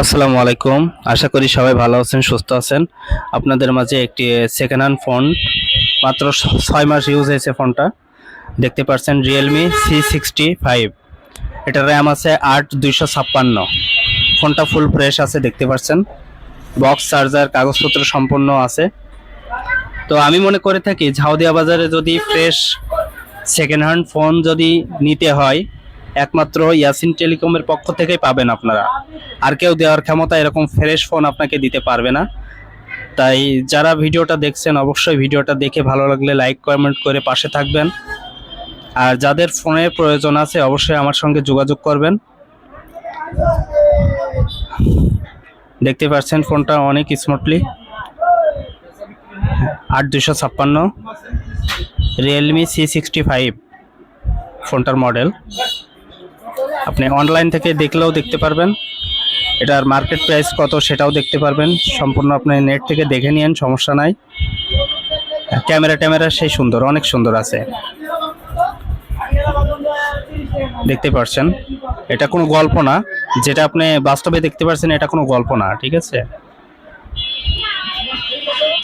আসসালামু আলাইকুম। আশা করি সবাই ভালো আছেন, সুস্থ আছেন। আপনাদের মাঝে একটি সেকেন্ড হ্যান্ড ফোন মাত্র ছয় মাস ইউজ হয়েছে ফোনটা দেখতে পাচ্ছেন রিয়েলমি সি সিক্সটি ফাইভ এটার র্যাম আছে আট দুইশো ছাপ্পান্ন। ফোনটা ফুল ফ্রেশ আছে, দেখতে পাচ্ছেন। বক্স চার্জার কাগজপত্র সম্পূর্ণ আছে। তো আমি মনে করে থাকি, ঝাউদিয়া বাজারে যদি ফ্রেশ সেকেন্ড হ্যান্ড ফোন যদি নিতে হয় একমাত্র ইয়াসিন টেলিকমের পক্ষ থেকেই পাবেন আপনারা। আর কেউ দেওয়ার ক্ষমতা এরকম ফ্রেশ ফোন আপনাকে দিতে পারবে না। তাই যারা ভিডিওটা দেখছেন, অবশ্যই ভিডিওটা দেখে ভালো লাগলে লাইক, কমেন্ট করে পাশে থাকবেন। আর যাদের ফোনের প্রয়োজন আছে, অবশ্যই আমার সঙ্গে যোগাযোগ করবেন। দেখতে পাচ্ছেন ফোনটা অনেক স্মার্টলি আট দুশো ছাপ্পান্ন। রিয়েলমি সি সিক্সটি ফাইভ ফোনটার মডেল। আপনি অনলাইন থেকে দেখলেও দেখতে পারবেন। এটার মার্কেট প্রাইস কত সেটাও দেখতে পারবেন। সম্পূর্ণ আপনি নেট থেকে দেখে নিন সমস্যা নাই। ক্যামেরা ট্যামেরা সেই সুন্দর, অনেক সুন্দর আছে। দেখতে পাচ্ছেন এটা কোনো গল্প না। যেটা আপনি বাস্তবে দেখতে পাচ্ছেন এটা কোনো গল্প না, ঠিক আছে?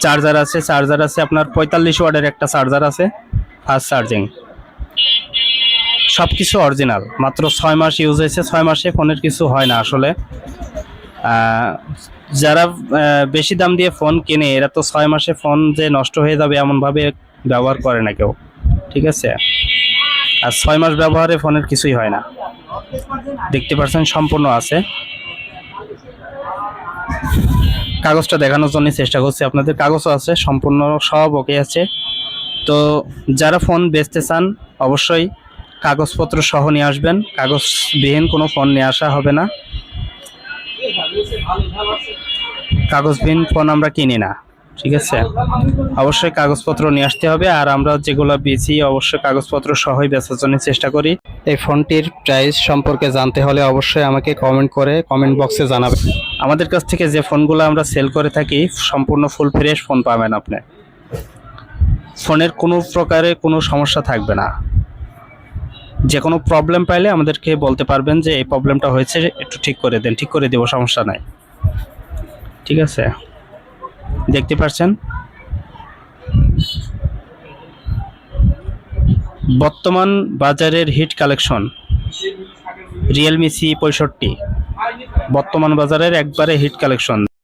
চার্জার আছে চার্জার আছে আপনার পঁয়তাল্লিশ ওয়ার্ডের একটা চার্জার আছে ফাস্ট চার্জিং সব কিছু অরিজিনাল মাত্র ছয় মাস ইউজ হয়েছে, ছয় মাসে ফোনের কিছু হয় না আসলে। যারা বেশি দাম দিয়ে ফোন কেনে, এরা তো ছয় মাসে ফোন যে নষ্ট হয়ে যাবে এমনভাবে ব্যবহার করে না কেউ। ঠিক আছে? আর ছয় মাস ব্যবহারে ফোনের কিছুই হয় না। দেখতে পাচ্ছেন সম্পূর্ণ আছে। কাগজটা দেখানোর জন্য চেষ্টা করছি। আপনাদের কাগজও আছে, সম্পূর্ণ সব ওকে আছে। তো যারা ফোন বেচতে চান, অবশ্যই কাগজপত্র সহ নিয়ে আসবেন। কাগজবিহীন কোনো ফোন নিয়ে আসা হবে না। কাগজবিহীন ফোন আমরা কিনি না, ঠিক আছে? অবশ্যই কাগজপত্র নিয়ে আসতে হবে, আর আমরা যেগুলো বেচি অবশ্যই কাগজপত্র সহই বেচার জন্য চেষ্টা করি। এই ফোনটির প্রাইস সম্পর্কে জানতে হলে অবশ্যই আমাকে কমেন্ট করে কমেন্ট বক্সে জানাবেন আমাদের কাছ থেকে যে ফোনগুলো আমরা সেল করে থাকি, সম্পূর্ণ ফুল ফ্রেশ ফোন পাবেন আপনি। ফোনের কোনো প্রকারে কোনো সমস্যা থাকবে না। যে কোনো প্রবলেম পাইলে আমাদেরকে বলতে পারবেন যে এই প্রবলেমটা হয়েছে, একটু ঠিক করে দেন, ঠিক করে দেবো, সমস্যা নাই। ঠিক আছে? দেখতে পাচ্ছেন বর্তমান বাজারের হিট কালেকশন রিয়েলমি সি পঁয়ষট্টি। বর্তমান বাজারের একবারে হিট কালেকশন